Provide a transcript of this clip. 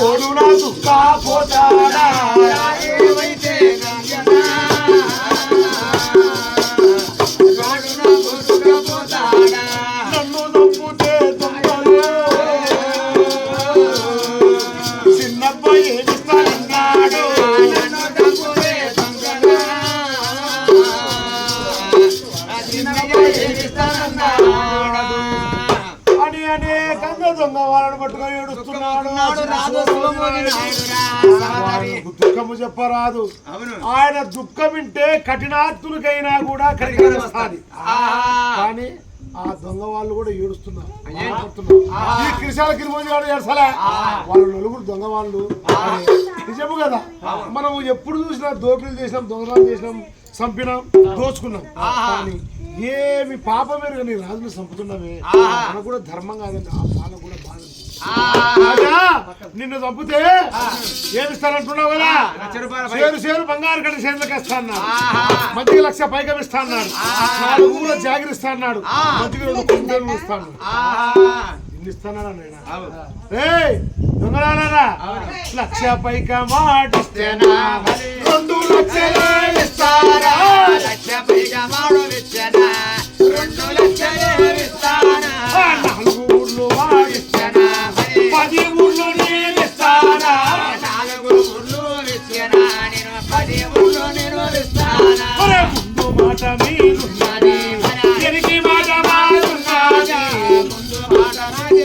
ఓడు నా దుఃఖ పోతాడా ఏమైతే గంగనా, రాడున అనేకంగా దొంగ వాళ్ళని పట్టుకొని ఏడుస్తున్నాడు. దుఃఖము చెప్పరాదు. ఆయన దుఃఖం వింటే కఠినాత్ములకైనా కూడా ఆహా. కానీ ఆ దొంగ వాళ్ళు కూడా ఏడుస్తున్నారు. ఈ కృషాల కిరిమోజీ వాడు ఏడ్చలే వాళ్ళు నలుగురు దొంగ వాళ్ళు. నిజము కదా? మనం ఎప్పుడు చూసినా దోపిడీలు చేసినాం దొంగలు చేసినాం చంపినాం దోచుకున్నాం. కానీ ఏమి పాపం మీరు నీ రాజును చంపుతున్నామే మనకు కూడా ధర్మం కాదండి ఆ పాల కూడా బాధ నిన్ను చంపితే ఏమిస్తానంటున్నావు కదా? షేరు షేరు బంగారు కట్టి చేతులకు ఇస్తా అన్నాడు. ఆహా. మధ్యకి లక్ష పైకం ఇస్తా అన్నాడు. నాలుగు ఊళ్ళ జాగిరి ఇస్తా అన్నాడు. మధ్యకి రెండు కుందేలు ఇస్తా అన్నాడు. ఆహా. ఇన్ని ఇస్తానాడా లక్ష పైకం మాటిస్తేనా? రెండు లక్షలు ఇస్తారా? లక్ష పైగా మాడు విచ్చనా, రెండు లక్షలే ఇస్తానా. ఆ. నాలుగు ఊళ్ళు వాడిస్తేనా పది ఊళ్ళు నేను ఇస్తానా నాలుగు ఊర్లు విచ్చనా, నేను పది ఊర్లు నేను ఇస్తానా. ఒరే ముందు మాట మీరున్నది ఎనికి మాట మారున్నది ముందు మాట నాది